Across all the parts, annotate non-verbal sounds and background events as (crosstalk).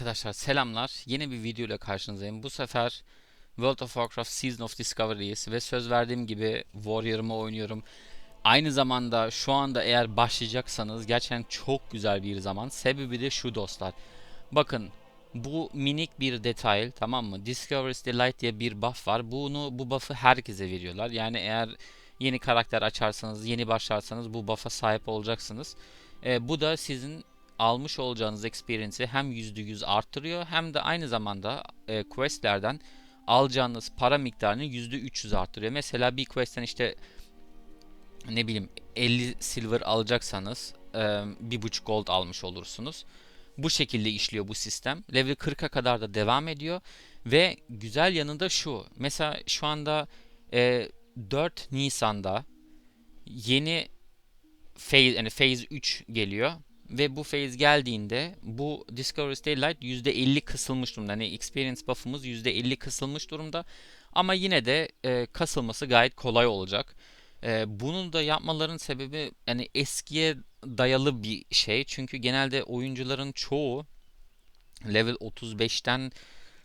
Arkadaşlar selamlar. Yeni bir video ile karşınızdayım. Bu sefer World of Warcraft Season of Discovery'yiz ve söz verdiğim gibi Warrior'ımı oynuyorum. Aynı zamanda şu anda eğer başlayacaksanız gerçekten çok güzel bir zaman. Sebebi de şu dostlar. Bakın bu minik bir detay tamam mı? Discovery's Delight diye bir buff var. Bunu bu buff'ı herkese veriyorlar. Yani eğer yeni karakter açarsanız, yeni başlarsanız bu buff'a sahip olacaksınız. E, bu da sizin almış olacağınız experience'i hem %100 arttırıyor hem de aynı zamanda e, questlerden alacağınız para miktarını %300 arttırıyor. Mesela bir quest'ten işte ne bileyim 50 silver alacaksanız e, bir buçuk gold almış olursunuz. Bu şekilde işliyor bu sistem. Level 40'a kadar da devam ediyor. Ve güzel yanı da şu. Mesela şu anda e, 4 Nisan'da yeni phase, yani phase 3 geliyor. Ve bu phase geldiğinde bu Discovery Daylight %50 kısılmış durumda. Yani experience buff'ımız %50 kısılmış durumda. Ama yine de e, kasılması gayet kolay olacak. E, bunun da yapmaların sebebi yani eskiye dayalı bir şey. Çünkü genelde oyuncuların çoğu level 35'ten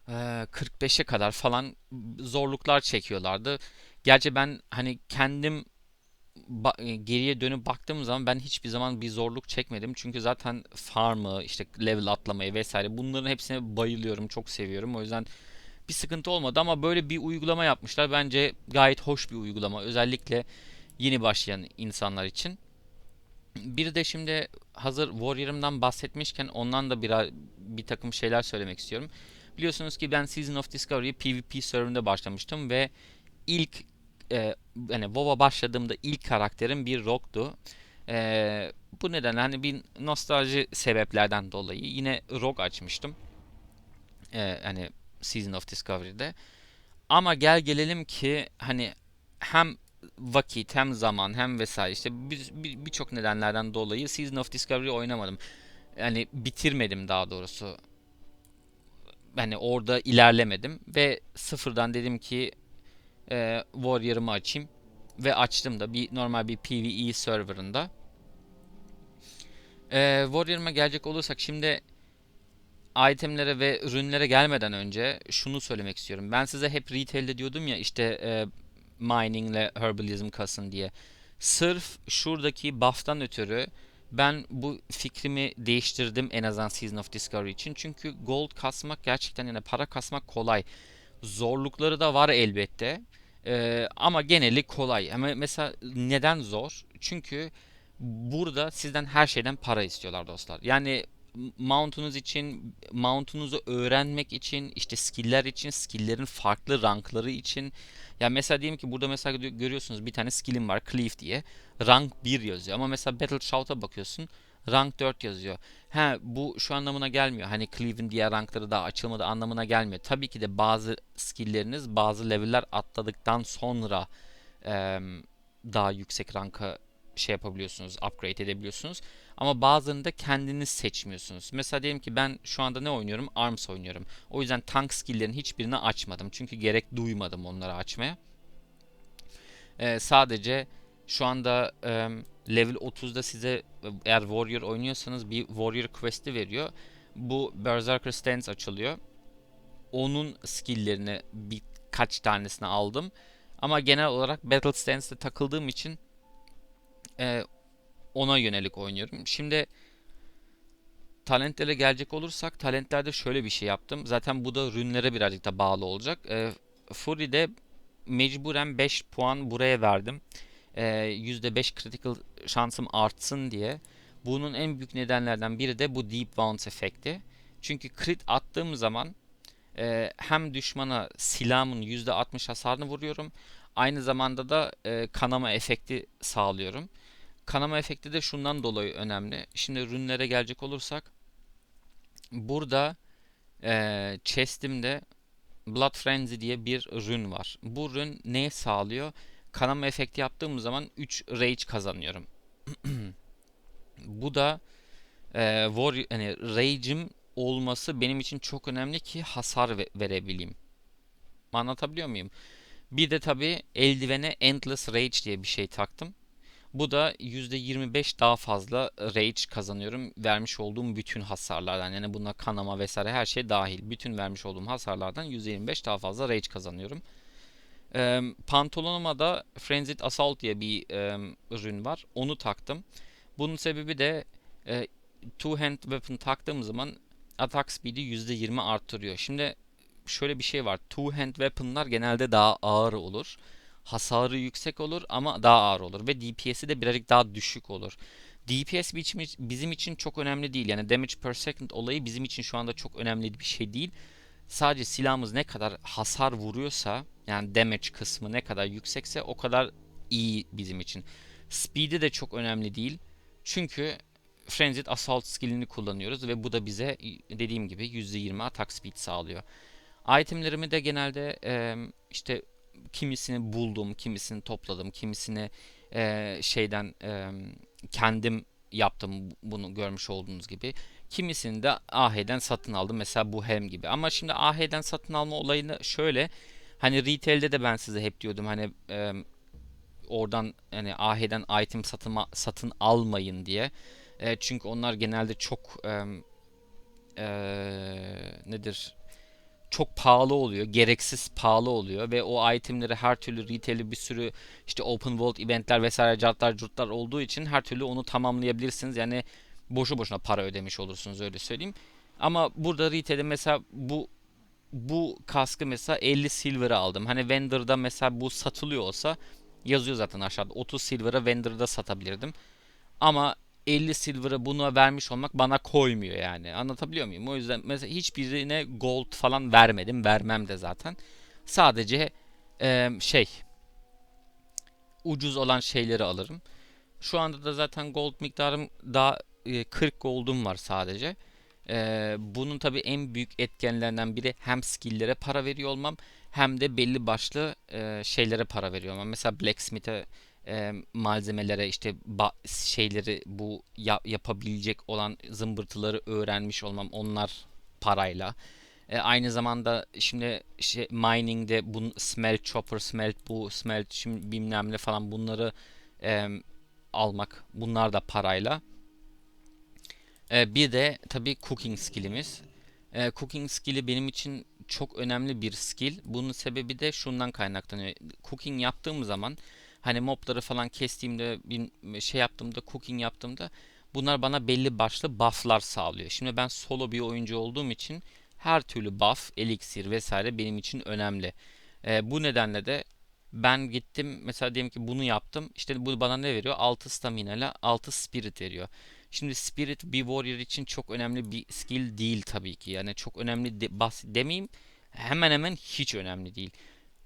e, 45'e kadar falan zorluklar çekiyorlardı. Gerçi ben hani kendim geriye dönüp baktığım zaman ben hiçbir zaman bir zorluk çekmedim. Çünkü zaten farmı, işte level atlamayı vesaire bunların hepsine bayılıyorum, çok seviyorum. O yüzden bir sıkıntı olmadı ama böyle bir uygulama yapmışlar. Bence gayet hoş bir uygulama. Özellikle yeni başlayan insanlar için. Bir de şimdi hazır Warrior'ımdan bahsetmişken ondan da bir, bir takım şeyler söylemek istiyorum. Biliyorsunuz ki ben Season of Discovery'yi PvP serverında başlamıştım ve ilk e, yani WoW'a başladığımda ilk karakterim bir Rogue'du. E, bu nedenle hani bir nostalji sebeplerden dolayı yine Rogue açmıştım. E, hani Season of Discovery'de. Ama gel gelelim ki hani hem vakit hem zaman hem vesaire işte birçok bir, bir nedenlerden dolayı Season of Discovery oynamadım. Yani bitirmedim daha doğrusu. Yani orada ilerlemedim ve sıfırdan dedim ki e, Warrior'ımı açayım ve açtım da bir normal bir PvE serverında. E, Warrior'ıma gelecek olursak şimdi itemlere ve ürünlere gelmeden önce şunu söylemek istiyorum. Ben size hep retail'de diyordum ya işte e, mining ile herbalism kasın diye. Sırf şuradaki buff'tan ötürü ben bu fikrimi değiştirdim en azından Season of Discovery için. Çünkü gold kasmak gerçekten yani para kasmak kolay. Zorlukları da var elbette. Ee, ama geneli kolay. Ama mesela neden zor? Çünkü burada sizden her şeyden para istiyorlar dostlar. Yani mount'unuz için, mount'unuzu öğrenmek için, işte skill'ler için, skill'lerin farklı rankları için. Ya mesela diyelim ki burada mesela görüyorsunuz bir tane skill'im var, Cleave diye. Rank 1 yazıyor ama mesela Battle Shout'a bakıyorsun. Rank 4 yazıyor. He bu şu anlamına gelmiyor. Hani Cleave'in diğer rankları daha açılmadı anlamına gelmiyor. Tabii ki de bazı skill'leriniz bazı level'ler atladıktan sonra e, daha yüksek ranka şey yapabiliyorsunuz, upgrade edebiliyorsunuz. Ama bazılarını da kendiniz seçmiyorsunuz. Mesela diyelim ki ben şu anda ne oynuyorum? ARMS oynuyorum. O yüzden tank skill'lerin hiçbirini açmadım. Çünkü gerek duymadım onları açmaya. Ee, sadece şu anda e, level 30'da size eğer Warrior oynuyorsanız bir Warrior quest'i veriyor. Bu Berserker Stance açılıyor. Onun skill'lerini birkaç tanesini aldım. Ama genel olarak Battle Stance'de takıldığım için e, ona yönelik oynuyorum. Şimdi talentlere gelecek olursak talentlerde şöyle bir şey yaptım. Zaten bu da rünlere birazcık da bağlı olacak. E, Fury'de mecburen 5 puan buraya verdim. E, %5 critical şansım artsın diye. Bunun en büyük nedenlerden biri de bu Deep Wounds efekti. Çünkü crit attığım zaman e, hem düşmana silahımın %60 hasarını vuruyorum. Aynı zamanda da e, kanama efekti sağlıyorum. Kanama efekti de şundan dolayı önemli. Şimdi ürünlere gelecek olursak burada e, chest'imde Blood Frenzy diye bir rün var. Bu rün ne sağlıyor? Kanama efekti yaptığım zaman 3 rage kazanıyorum. (clears throat) Bu da e, war, yani rage'im olması benim için çok önemli ki hasar ve, verebileyim. Anlatabiliyor muyum? Bir de tabi eldivene Endless Rage diye bir şey taktım. Bu da %25 daha fazla rage kazanıyorum vermiş olduğum bütün hasarlardan. Yani buna kanama vesaire her şey dahil. Bütün vermiş olduğum hasarlardan %25 daha fazla rage kazanıyorum. Ee, pantolonuma da Frenzied Assault diye bir e, ürün var. Onu taktım. Bunun sebebi de e, two hand weapon taktığım zaman attack speed'i %20 arttırıyor. Şimdi şöyle bir şey var. Two hand weapon'lar genelde daha ağır olur. Hasarı yüksek olur ama daha ağır olur ve DPS'i de birazcık daha düşük olur. DPS bizim için çok önemli değil. Yani damage per second olayı bizim için şu anda çok önemli bir şey değil. Sadece silahımız ne kadar hasar vuruyorsa yani damage kısmı ne kadar yüksekse o kadar iyi bizim için. Speed'i de çok önemli değil. Çünkü Frenzied Assault skillini kullanıyoruz ve bu da bize dediğim gibi %20 attack speed sağlıyor. Itemlerimi de genelde e, işte kimisini buldum, kimisini topladım, kimisini e, şeyden e, kendim yaptım bunu görmüş olduğunuz gibi. Kimisini de AH'den satın aldım. Mesela bu hem gibi. Ama şimdi AH'den satın alma olayını şöyle hani retail'de de ben size hep diyordum hani e, oradan hani AH'den item satın satın almayın diye. E, çünkü onlar genelde çok e, e, nedir? Çok pahalı oluyor. Gereksiz pahalı oluyor ve o itemleri her türlü retail'i bir sürü işte open world eventler vesaire cartlar curtlar olduğu için her türlü onu tamamlayabilirsiniz. Yani boşu boşuna para ödemiş olursunuz öyle söyleyeyim. Ama burada retail'de mesela bu bu kaskı mesela 50 silver'a aldım. Hani vendor'da mesela bu satılıyor olsa yazıyor zaten aşağıda 30 silver'a vendor'da satabilirdim. Ama 50 silver'ı buna vermiş olmak bana koymuyor yani. Anlatabiliyor muyum? O yüzden mesela hiçbirine gold falan vermedim. Vermem de zaten. Sadece e, şey ucuz olan şeyleri alırım. Şu anda da zaten gold miktarım daha e, 40 gold'um var sadece. E, bunun tabi en büyük etkenlerinden biri hem skill'lere para veriyor olmam hem de belli başlı e, şeylere para veriyor olmam. Mesela blacksmith'e e, malzemelere işte şeyleri bu ya, yapabilecek olan zımbırtıları öğrenmiş olmam onlar parayla. E, aynı zamanda şimdi şey, mining'de bu smelt chopper, smelt bu, smelt şimdi bilmem ne falan bunları e, almak bunlar da parayla. E, bir de tabi cooking skillimiz. E, cooking skill'i benim için çok önemli bir skill. Bunun sebebi de şundan kaynaklanıyor. Cooking yaptığım zaman hani mobları falan kestiğimde bir şey yaptığımda cooking yaptığımda bunlar bana belli başlı bufflar sağlıyor. Şimdi ben solo bir oyuncu olduğum için her türlü buff, elixir vesaire benim için önemli. E, bu nedenle de ben gittim mesela diyelim ki bunu yaptım. İşte bu bana ne veriyor? 6 stamina ile 6 spirit veriyor. Şimdi spirit bir warrior için çok önemli bir skill değil tabii ki. Yani çok önemli de, bas demeyeyim. Hemen hemen hiç önemli değil.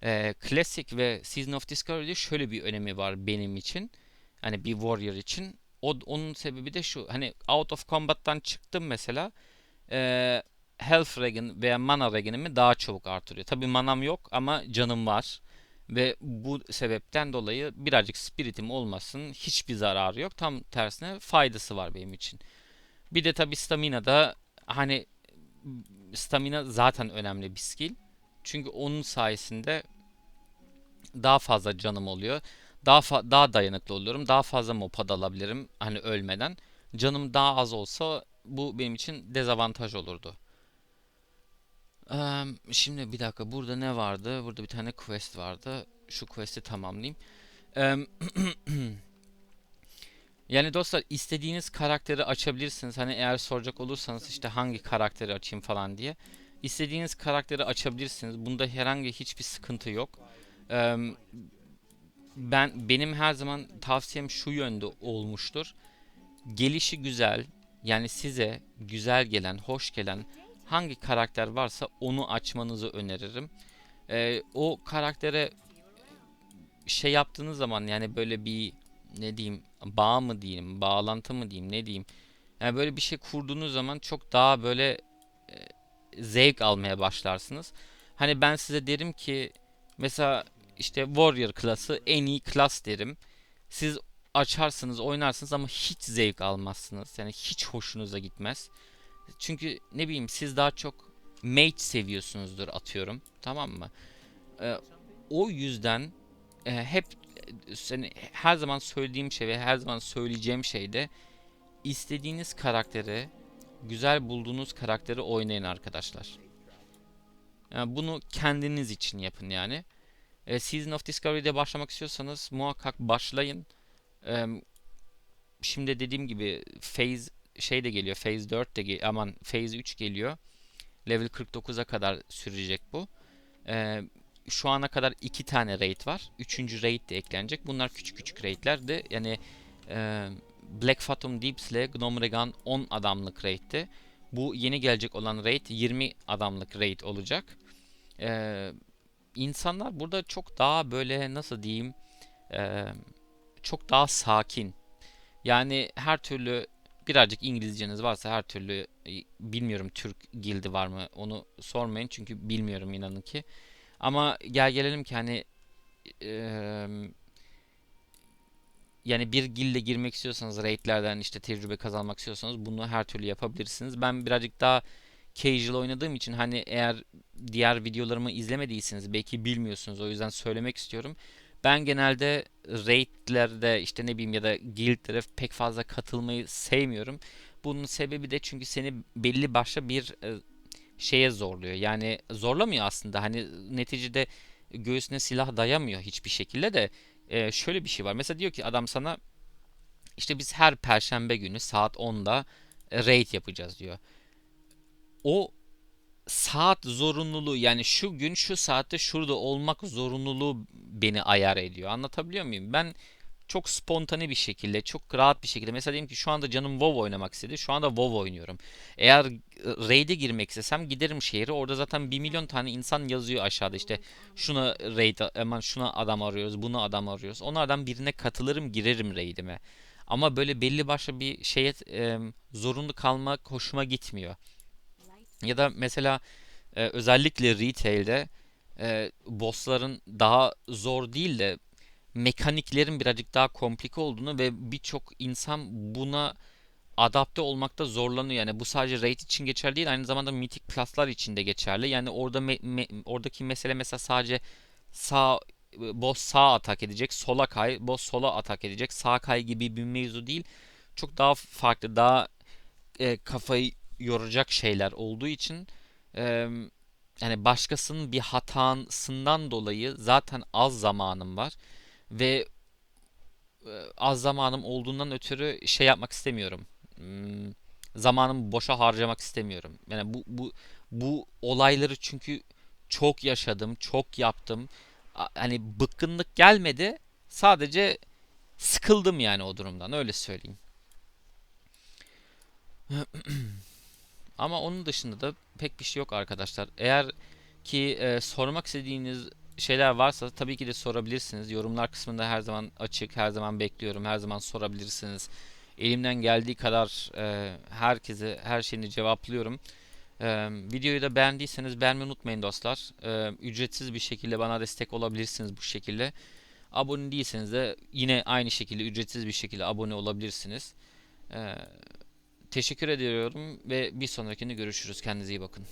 Ee, Classic ve Season of Discovery'de şöyle bir önemi var benim için. Hani bir warrior için. O, onun sebebi de şu. Hani out of combat'tan çıktım mesela. Ee, health regen veya mana regenimi daha çabuk artırıyor. Tabi manam yok ama canım var. Ve bu sebepten dolayı birazcık spiritim olmasın hiçbir zararı yok. Tam tersine faydası var benim için. Bir de tabi stamina da hani stamina zaten önemli bir skill. Çünkü onun sayesinde daha fazla canım oluyor. Daha fa- daha dayanıklı oluyorum. Daha fazla mopa alabilirim hani ölmeden. Canım daha az olsa bu benim için dezavantaj olurdu. Şimdi bir dakika burada ne vardı? Burada bir tane quest vardı. Şu quest'i tamamlayayım. (clears throat) Yani dostlar istediğiniz karakteri açabilirsiniz. Hani eğer soracak olursanız işte hangi karakteri açayım falan diye. İstediğiniz karakteri açabilirsiniz. Bunda herhangi hiçbir sıkıntı yok. Ben benim her zaman tavsiyem şu yönde olmuştur. Gelişi güzel, yani size güzel gelen, hoş gelen hangi karakter varsa onu açmanızı öneririm. Ee, o karaktere şey yaptığınız zaman yani böyle bir ne diyeyim bağ mı diyeyim, bağlantı mı diyeyim, ne diyeyim. Yani böyle bir şey kurduğunuz zaman çok daha böyle e, zevk almaya başlarsınız. Hani ben size derim ki mesela işte Warrior klası en iyi klas derim. Siz açarsınız, oynarsınız ama hiç zevk almazsınız. Yani hiç hoşunuza gitmez. Çünkü ne bileyim siz daha çok mage seviyorsunuzdur atıyorum. Tamam mı? Ee, o yüzden e, hep seni her zaman söylediğim şey ve her zaman söyleyeceğim şey de istediğiniz karakteri, güzel bulduğunuz karakteri oynayın arkadaşlar. Yani bunu kendiniz için yapın yani. E, Season of Discovery'de başlamak istiyorsanız muhakkak başlayın. E, şimdi dediğim gibi Phase şey de geliyor. Phase 4 de aman Phase 3 geliyor. Level 49'a kadar sürecek bu. E, şu ana kadar iki tane raid var. Üçüncü raid de eklenecek. Bunlar küçük küçük raidler de yani e, Black Phantom Deeps ile Gnomregan 10 adamlık raid'ti. Bu yeni gelecek olan raid 20 adamlık raid olacak. Ee, insanlar burada çok daha böyle nasıl diyeyim e, çok daha sakin. Yani her türlü birazcık İngilizceniz varsa her türlü e, bilmiyorum Türk gildi var mı onu sormayın çünkü bilmiyorum inanın ki. Ama gel gelelim ki hani e, yani bir gilde girmek istiyorsanız raidlerden işte tecrübe kazanmak istiyorsanız bunu her türlü yapabilirsiniz. Ben birazcık daha casual oynadığım için hani eğer diğer videolarımı izlemediyseniz belki bilmiyorsunuz o yüzden söylemek istiyorum. Ben genelde raidlerde işte ne bileyim ya da guildlere pek fazla katılmayı sevmiyorum. Bunun sebebi de çünkü seni belli başlı bir e, şeye zorluyor. Yani zorlamıyor aslında. Hani neticede göğsüne silah dayamıyor hiçbir şekilde de e, şöyle bir şey var. Mesela diyor ki adam sana işte biz her perşembe günü saat 10'da e, raid yapacağız diyor. O saat zorunluluğu yani şu gün şu saatte şurada olmak zorunluluğu beni ayar ediyor. Anlatabiliyor muyum? Ben çok spontane bir şekilde, çok rahat bir şekilde. Mesela diyelim ki şu anda canım WoW oynamak istedi. Şu anda WoW oynuyorum. Eğer e, raid'e girmek istesem giderim şehre. Orada zaten bir milyon tane insan yazıyor aşağıda işte. Şuna raid, hemen şuna adam arıyoruz, buna adam arıyoruz. Onlardan birine katılırım, girerim raid'ime. Ama böyle belli başlı bir şeye e, zorunlu kalmak hoşuma gitmiyor. Ya da mesela e, özellikle retail'de e, bossların daha zor değil de mekaniklerin birazcık daha komplike olduğunu ve birçok insan buna adapte olmakta zorlanıyor. Yani bu sadece raid için geçerli değil, aynı zamanda Mythic Plus'lar için de geçerli. Yani orada me- me- oradaki mesele mesela sadece sağ boss sağ atak edecek, sola kay, boss sola atak edecek, sağ kay gibi bir mevzu değil. Çok daha farklı, daha e, kafayı yoracak şeyler olduğu için e, yani başkasının bir hatasından dolayı zaten az zamanım var ve e, az zamanım olduğundan ötürü şey yapmak istemiyorum. Hmm, zamanımı boşa harcamak istemiyorum. Yani bu bu bu olayları çünkü çok yaşadım, çok yaptım. Hani bıkkınlık gelmedi. Sadece sıkıldım yani o durumdan öyle söyleyeyim. (clears throat) Ama onun dışında da pek bir şey yok arkadaşlar. Eğer ki e, sormak istediğiniz şeyler varsa tabii ki de sorabilirsiniz. Yorumlar kısmında her zaman açık, her zaman bekliyorum, her zaman sorabilirsiniz. Elimden geldiği kadar e, herkese her şeyini cevaplıyorum. E, videoyu da beğendiyseniz beğenmeyi unutmayın dostlar. E, ücretsiz bir şekilde bana destek olabilirsiniz bu şekilde. Abone değilseniz de yine aynı şekilde ücretsiz bir şekilde abone olabilirsiniz. E, teşekkür ediyorum ve bir sonrakinde görüşürüz. Kendinize iyi bakın.